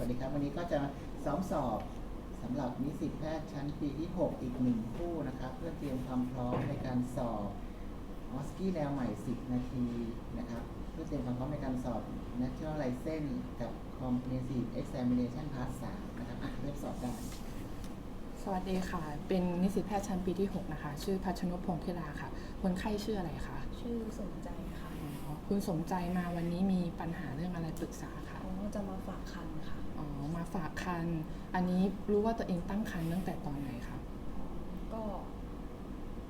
วัสดีครับ วันนี้ก็จะซ้อมสอบสำหรับนิสิตแพทย์ชั้นปีที่ 6 อีกหนึ่งคู่นะครับ เพื่อเตรียมความพร้อมในการสอบออสกี้แนวใหม่ 10 นาทีนะครับ เพื่อเตรียมความพร้อมในการสอบ Natural License กับ Comprehensive Examination Part 3นะครับอะเริ่มสอบได้สวัสดีค่ะ เป็นนิสิตแพทย์ชั้นปีที่ 6 นะคะ ชื่อพัชนพพงศ์พิลาค่ะ คนไข้ชื่ออะไรคะ ชื่อสนใจค่ะอ๋อคุณสมใจมาวันนี้มีปัญหาเรื่องอะไรปรึกษาคะ อ๋อ จะมาฝากคันค่ะ อ๋อมาฝากคัน อันนี้รู้ว่าตัวเองตั้งคันตั้งแต่ตอนไหนคะก็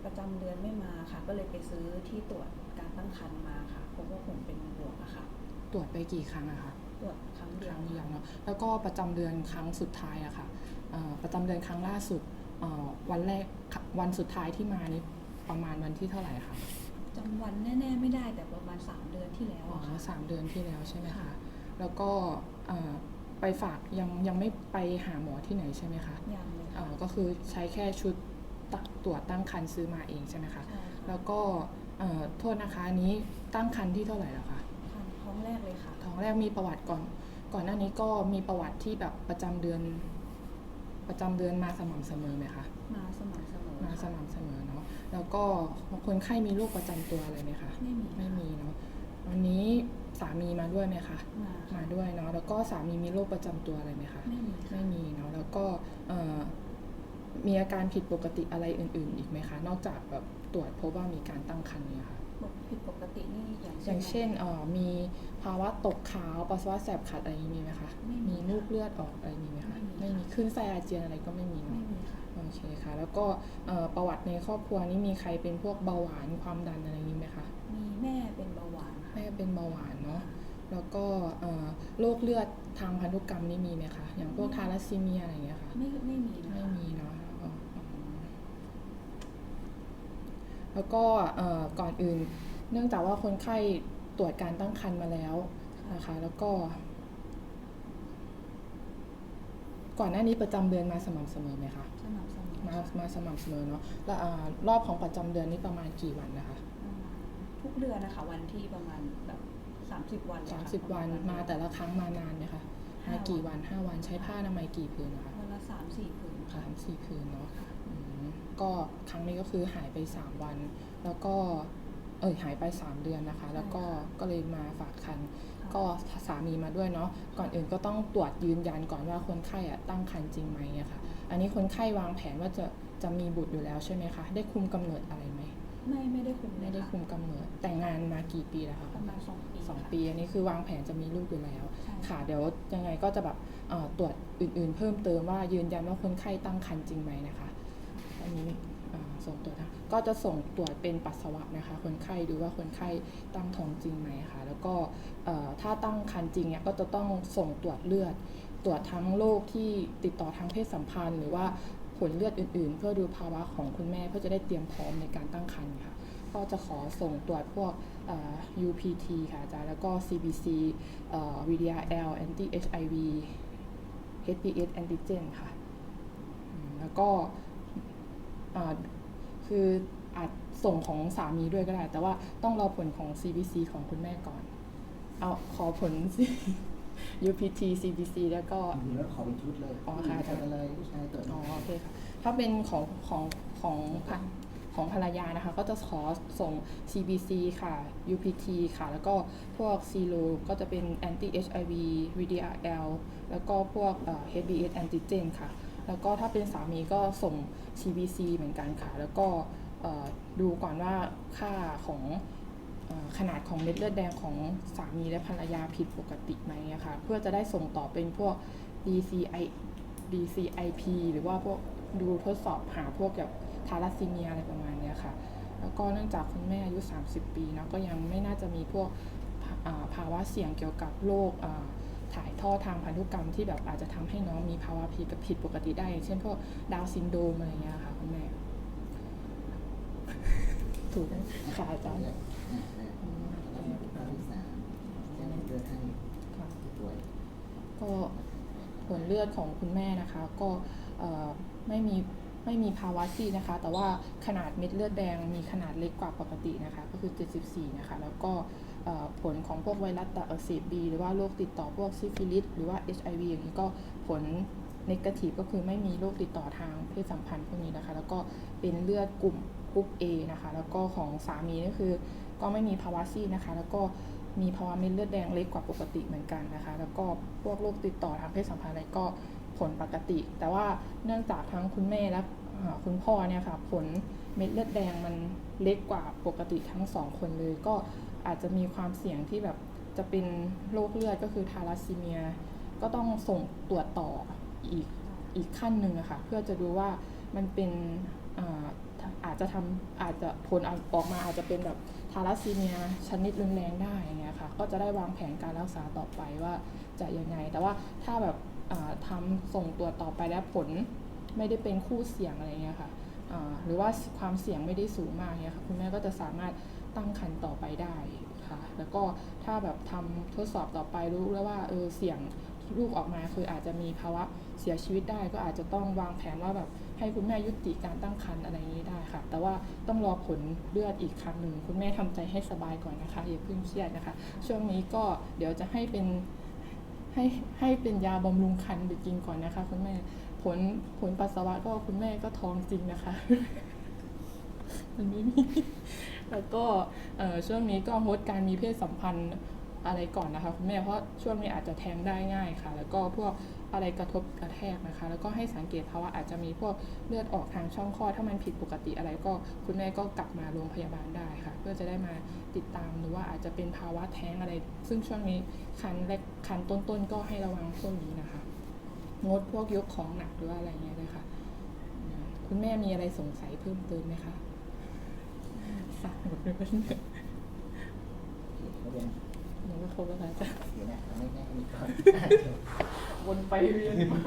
ประจำเดือนไม่มาค่ะ ก็เลยไปซื้อที่ตรวจการตั้งครรภ์มาค่ะพบว่าผมเป็นบวกอะค่ะ ตรวจไปกี่ครั้งอะคะตรวจครั้งคเดียวรั้งเดียวเนาะแล้วก็ประจำเดือนครั้งสุดท้ายอะค่ะเอ่อประจำเดือนครั้งล่าสุดเอ่อวันแรกวันสุดท้ายที่มานี่ประมาณวันที่เท่าไหร่คะจำวันแน่ๆไม่ได้แต่ประมาณ3เดือนที่แล้วอ๋ออะค่ะ สามเดือนที่แล้วใช่ไหมคะค่ะ แล้วก็เอ่อ ไปฝากยังยังไม่ไปหาหมอที่ไหนใช่ไหมคะยังเลยเอ่ค่ะอก็คือใช้แค่ชุดตะตรวจตั้งครรภ์ซื้อมาเองใช่ไหมคะ ใช่ค่ะแล้วก็เอ่อโทษนะคะอันนี้ตั้งครรภ์ที่เท่าไหร่แล้วคะคันท้องแรกเลยค่ะ ท้องแรกมีประวัติก่อน ก่อนหน้านี้ก็มีประวัติที่แบบประจำเดือน ประจำเดือนมาสม่ำเสมอไหมคะ มาสม่ำเสมอมาสค่ะม่ำเสมอเนาะ แล้วก็คนไข้มีโรคประจำตัวอะไรไหมคะ ไม่มีไม่มีเนาะ วันนี้สามีมาด้วยไหมคะมามาด้วยเนาะแล้วก็สามีมีโรคประจำตัวอะไรไหมคะ ไม่มีค่ะไม่มีเนาะแล้วก็เอ่อมีอาการผิดปกติอะไรอื่น ๆ อีกไหมคะ นอกจากแบบตรวจพบว่ามีการตั้งครรภ์เนี่ยค่ะบอก ผิดปกตินี่อย่างอย่างเช่นเอ่อมีภาวะตกขาวปัสสาวะแสบขัดอะไรอย่างนี้มีไหมคะไม่มีมีลูกเลือดออกอะไรมีไหมคะไม่มีไม่มีขึ้นไส้อาเจียนอะไรก็ไม่มีไม่เนาะมีค่ะโอเคค่ะ แล้วก็เอ่อประวัติในครอบครัวนี่มีใครเป็นพวกเบาหวานความดันอะไรอย่างนี้ไหมคะมีแม่เป็นเบาหวานค่ะแม่เป็นเบาหวานเนาะแล้วก็เอ่อโรคเลือดทางพันธุกรรมนี่มีไหมคะอย่างพวกทาลัสซีเมียอะไรอย่างเงี้ยค่ะไม่ไม่มีนะคะไม่มีเนาะอ๋ออ๋อ แล้วก็เอ่อก่อนอื่น เนื่องจากว่าคนไข้ตรวจการตั้งครรภ์มาแล้วนะคะแล้วก็ ก่อนหน้านี้ประจำเดือนมาสม่ำเสมอไหมคะสม่ำเสมอมาค่ะมาสม่ำเสมอเนาะแล้วอ่ารอบของประจำเดือนนี่ประมาณกี่วันนะคะประมาณทุกเดือนนะคะ วันที่ประมาณแบบสามสิบวันเลยสามค่ะสิบประวันณมาแต่ละครั้งมานานไหมคะมากี่วันห้าวันใช้ผ้าอนามัยกี่ผืนนะคะวันละสามสี่ผืนค่ะสามสี่คืนเนาะอืม ก็ครั้งนี้ก็คือหายไปสามวัน แล้วก็เอยหายไปสามเดือนนะคะ แล้วก็ก็เลยมาฝากคันก็สามีมาด้วยเนาะก่อนอื่นก็ต้องตรวจยืนยันก่อนว่าคนไข้อะตั้งครรภ์จริงไหมอะค่ะอันนี้คนไข้วางแผนว่าจะจะมีบุตรอยู่แล้วใช่ไหมคะ ได้คุมกำเนิดอะไรไหมไม่ไม่ได้คุมเลยไม่ได้คุมกำเนิด แต่งงานมากี่ปีแล้วคะประมาณสองปีสองค่ะปี อันนี้คือวางแผนจะมีลูกอยู่แล้วใช่ค่ะ เดี๋ยวยังไงก็จะแบบเอ่อตรวจอื่นๆ เพิ่มเติมว่ายืนยันว่าคนไข้ตั้งครรภ์จริงไหมนะคะอันนี้เอ่อ ส่งตรวจก็จะส่งตรวจเป็นปัสสาวะนะคะ คนไข้ดูว่าคนไข้ตั้งท้องจริงไหมคะแล้วก็ถ้าตั้งครรภ์จริงเนี่ยก็จะต้องส่งตรวจเลือด ตรวจทั้งโรคที่ติดต่อทางเพศสัมพันธ์ หรือว่าผลเลือดอื่น ๆ เพื่อดูภาวะของคุณแม่เพื่อจะได้เตรียมพร้อมในการตั้งครรภ์ค่ะก็จะขอส่งตรวจพวก UPT ค่ะอาจารย์แล้วก็ CBC VDRL anti HIV HPS antigen ค่ะ แล้วก็ คืออาจส่งของสามีด้วยก็ได้ แต่ว่าต้องรอผลของ CBC ของคุณแม่ก่อน เอาขอผล UPT CBC แล้วก็จริงๆแล้วขอเป็นชุดเลยอ๋อผู้หญิงค่ะตรวจอะไรผู้ชายตรวจอ๋อโอเคค่ะถ้าเป็นของของของภรของภรรยานะคะ ก็จะขอส่ง CBC ค่ะ UPT ค่ะ แล้วก็พวก c l o ก็จะเป็น anti HIV VDRL แล้วก็พวกเอ่อ HBS antigen ค่ะ แล้วก็ถ้าเป็นสามีก็ส่ง CBC เหมือนกันค่ะ แล้วก็ดูก่อนว่าค่าของอขนาดของเม็ดเลือดแดงของสามีและภรรยาผิดปกติไหมอะค่ะเพื่อจะได้ส่งต่อเป็นพวก DCI DCIP หรือว่าพวกดูทดสอบหาพวกแบบทาลัสซีเมียอะไรประมาณนี้ค่ะ แล้วก็เนื่องจากคุณแม่อายุ 30 ปีนะก็ยังไม่น่าจะมีพวกภาวะเสี่ยงเกี่ยวกับโรค ถ่ายทอดทางพันธุกรรมที่แบบอาจจะทำให้น้องมีภาวะผิดกับผิดปกติได้อย่างเช่นพวกดาวน์ซินโดรมอะไรเงี้ยค่ะคุณแม่ ถูกไหมค่ะอาจารย์อะอะแล้วก็ข้อที่สามแจ้งเลือดให้ค่ะผู้ป่วยก็ผลเลือดของคุณแม่นะคะ ก็เอ่อไม่มี ไม่มีภาวะซีดนะคะ แต่ว่าขนาดเม็ดเลือดแดงมีขนาดเล็กกว่าปกตินะคะ ก็คือ 74 นะคะ แล้วก็ผลของพวกไวรัสตับอักเสบบีหรือว่าโรคติดต่อพวกซิฟิลิสหรือว่า HIV อย่างนี้ก็ผลนกาทีฟก็คือไม่มีโรคติดต่อทางเพศสัมพันธ์พวกนี้นะคะ แล้วก็เป็นเลือดกลุ่มกรุ๊ป A นะคะ แล้วก็ของสามีก็คือ ก็ไม่มีภาวะซีดนะคะ แล้วก็มีภาวะเม็ดเลือดแดงเล็กกว่าปกติเหมือนกันนะคะ แล้วก็พวกโรคติดต่อทางเพศสัมพันธ์อะไรก็ ผลปกติ แต่ว่าเนื่องจากทั้งคุณแม่และคุณพ่อเนี่ยค่ะผลเม็ดเลือดแดงมันเล็กกว่าปกติทั้งสองคนเลย ก็อาจจะมีความเสี่ยงที่แบบจะเป็นโรคเลือดก็คือทาลัสซีเมีย ก็ต้องส่งตรวจต่ออีกอีกขั้นหนึ่งอะค่ะเพื่อจะดูว่ามันเป็นอาอาจจะทำอาจจะผลออกมาอาจจะเป็นแบบทาลัสซีเมียชนิดรุนแรงได้อย่างเงี้ยค่ะก็จะได้วางแผนการรักษาต่อไปว่าจะยังไง แต่ว่าถ้าแบบ อ่าทำส่งตรวต่อไปแล้วผลไม่ได้เป็นคู่เสี่ยงอะไรเงี้ยค่ะหรือว่าความเสี่ยงไม่ได้สูงมากเงี้ยค่ะคุณแม่ก็จะสามารถตั้งครรภ์ต่อไปได้ค่ะ แล้วก็ถ้าแบบทำทดสอบต่อไปรู้แล้วว่าเออเสี่ยงลูกออกมาคืออาจจะมีภาวะเสียชีวิตได้ ก็อาจจะต้องวางแผนว่าแบบให้คุณแม่ยุติการตั้งครรภ์อะไรนี้ได้ค่ะ แต่ว่าต้องรอผลเลือดอีกครั้งหนึ่งคุณแม่ทำใจให้สบายก่อนนะคะอย่าเพิ่งเครียดนะคะ ช่วงนี้ก็เดี๋ยวจะให้เป็น ให้ให้เป็นยาบำรุงคันไปกินก่อนนะคะคุณแม่ผลผลปัสสาวะก็คุณแม่ก็ท้องจริงนะคะ มันไม่มี แล้วก็ช่วงนี้ก็งดการมีเพศสัมพันธ์อะไรก่อนนะคะคุณแม่เพราะช่วงนี้อาจจะแท้งได้ง่ายค่ะ แล้วก็พวก อะไรกระทบกระแทกนะคะ แล้วก็ให้สังเกตภาวะอาจจะมีพวกเลือดออกทางช่องคลอดถ้ามันผิดปกติอะไรก็คุณแม่ก็กลับมาโรงพยาบาลได้ค่ะ เพื่อจะได้มาติดตามหรือว่าอาจจะเป็นภาวะแท้งอะไร ซึ่งช่วงนี้คันแรกคันต้นๆก็ให้ระวังพวกนี้นะคะ งดพวกยกของหนักหรือว่าอะไรเงี้ยเลยค่ะอืมคุณแม่มีอะไรสงสัยเพิ่มเติมไหมคะสักหมดเลยว่าเนี่ยเขาเรียนหนูก็ครบแล้วค่ะอาจารย์เดี๋ยวนะ วนไปเวียนมา